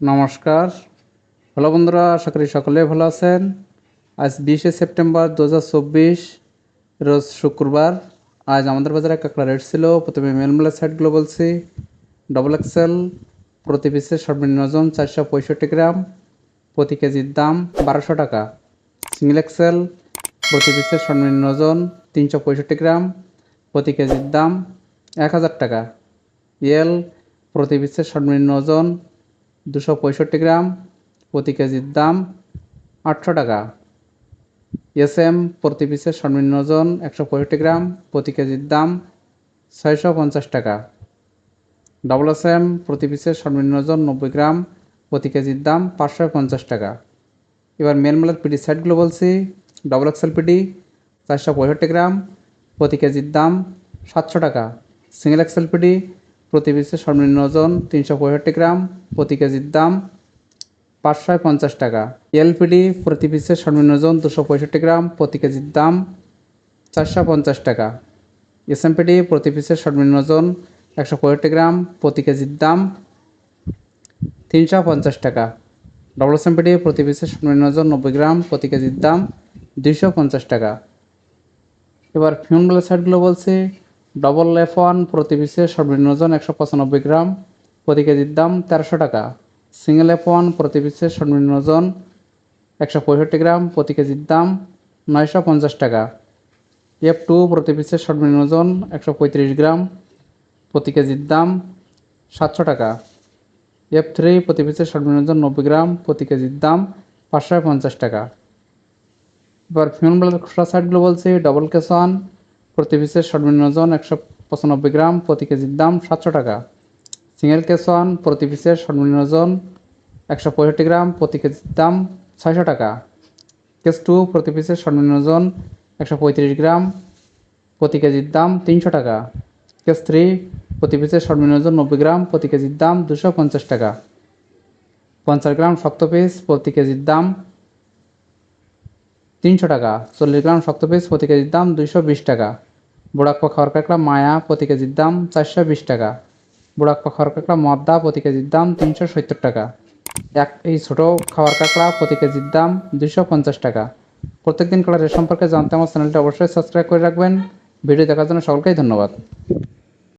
নমস্কার। হ্যালো বন্ধুরা, আশা করি সকলে ভালো আছেন। আজ বিশে সেপ্টেম্বর দু হাজার চব্বিশ, রোজ শুক্রবার। আজ আমাদের বাজারে কাঁকড়া রেট ছিল। প্রথমে মেলমেলা সাইডগুলো বলছি। ডবল এক্সেল প্রতি পিসের সর্বনিম্ন ওজন চারশো পঁয়ষট্টি গ্রাম। প্রতি কেজির দাম বারোশো টাকা। সিঙ্গেল এক্সেল প্রতি পিসের সর্বনিম্ন ওজন তিনশো পঁয়ষট্টি গ্রাম। প্রতি কেজির দাম এক হাজার টাকা। এল প্রতি পিসের সর্বনিম্ন ওজন দুশো পঁয়ষট্টি গ্রাম প্রতি কেজির দাম আটশো টাকা। এস এম প্রতি পিসের সর্বনিম্ন ওজন একশো পঁয়ষট্টি গ্রাম প্রতি কেজির দাম ছয়শো পঞ্চাশ টাকা। ডবল এস এম প্রতি পিসের সর্বনিম্ন ওজন নব্বই গ্রাম প্রতি কেজির দাম পাঁচশো পঞ্চাশ টাকা। এবার মেলমেলার পিডি সেটগুলো বলছি। ডবল এক্সেল পিডি চারশো পঁয়ষট্টি গ্রাম প্রতি কেজির দাম সাতশো টাকা। সিঙ্গেল এক্সেল পিডি প্রতি পিসের সর্বনিম্ন ওজন তিনশো পঁয়ষট্টি গ্রাম, প্রতি কেজির দাম পাঁচশো পঞ্চাশ টাকা। এলপিডি প্রতি পিসের সর্বনিম্ন ওজন দুশো পঁয়ষট্টি গ্রাম, প্রতি কেজির দাম চারশো পঞ্চাশ টাকা। এসএমপিডি প্রতি পিসের সর্বনিম্ন ওজন একশো পঁয়ষট্টি গ্রাম, প্রতি কেজির দাম তিনশো পঞ্চাশ টাকা। ডবল এসএমপিডি প্রতি পিসের সর্বনিম্ন ওজন নব্বই গ্রাম, প্রতি কেজির দাম দুইশো পঞ্চাশ টাকা। এবার ফিউনবেলা সাইডগুলো বলছি। ডবল এফ ওয়ান প্রতি পিসের সর্বনিম্ন ওজন একশো পঁচানব্বই গ্রাম, প্রতি কেজির দাম তেরোশো টাকা। সিঙ্গেল এফ ওয়ান প্রতি পিসের সর্বনিম্ন ওজন একশো পঁয়ষট্টি গ্রাম, প্রতি কেজির দাম নয়শো পঞ্চাশ টাকা। এফ টু প্রতি পিসের সর্বনিম্ন ওজন একশো পঁয়ত্রিশ গ্রাম, প্রতি কেজির দাম সাতশো টাকা। এফ থ্রি প্রতি পিসের সর্বনিম্ন ওজন নব্বই গ্রাম, প্রতি কেজির দাম পাঁচশো পঞ্চাশ টাকা। এবার ফিউনবেলার খোসা সাইডগুলো বলছি ডবল কেস ওয়ান প্রতি পিসের সর্বনিম্ন ওজন একশো পঁচানব্বই গ্রাম, প্রতি কেজির দাম সাতশো টাকা। সিঙ্গেল কেস ওয়ান, প্রতি পিসের সর্বনিম্ন ওজন একশো পঁয়ষট্টি গ্রাম, প্রতি কেজির দাম ছয়শো টাকা। কেস টু, প্রতি পিসের সর্বনিম্ন ওজন একশো পঁয়ত্রিশ গ্রাম, প্রতি কেজির দাম তিনশো টাকা। কেস থ্রি, প্রতি পিসের সর্বনিম্ন ওজন নব্বই গ্রাম, প্রতি কেজির দাম দুশো পঞ্চাশ টাকা। পঞ্চাশ গ্রাম শক্ত পিস, প্রতি কেজির দাম তিনশো টাকা, চল্লিশ গ্রাম শক্ত পিস প্রতি কেজির দাম দুইশো বিশ টাকা। বুড়াক্পা খাওয়ার কাঁকড়া মায়া প্রতি কেজির দাম চারশো বিশ টাকা। বুড়াক্পা খাওয়ার কাঁকড়া মদ্দা প্রতি কেজির দাম তিনশো সত্তর টাকা। এক এই ছোটো খাওয়ার কাঁকড়া প্রতি কেজির দাম দুইশো পঞ্চাশ টাকা। প্রত্যেকদিন কালারের সম্পর্কে জানতে আমার চ্যানেলটা অবশ্যই সাবস্ক্রাইব করে রাখবেন। ভিডিও দেখার জন্য সকলকেই ধন্যবাদ।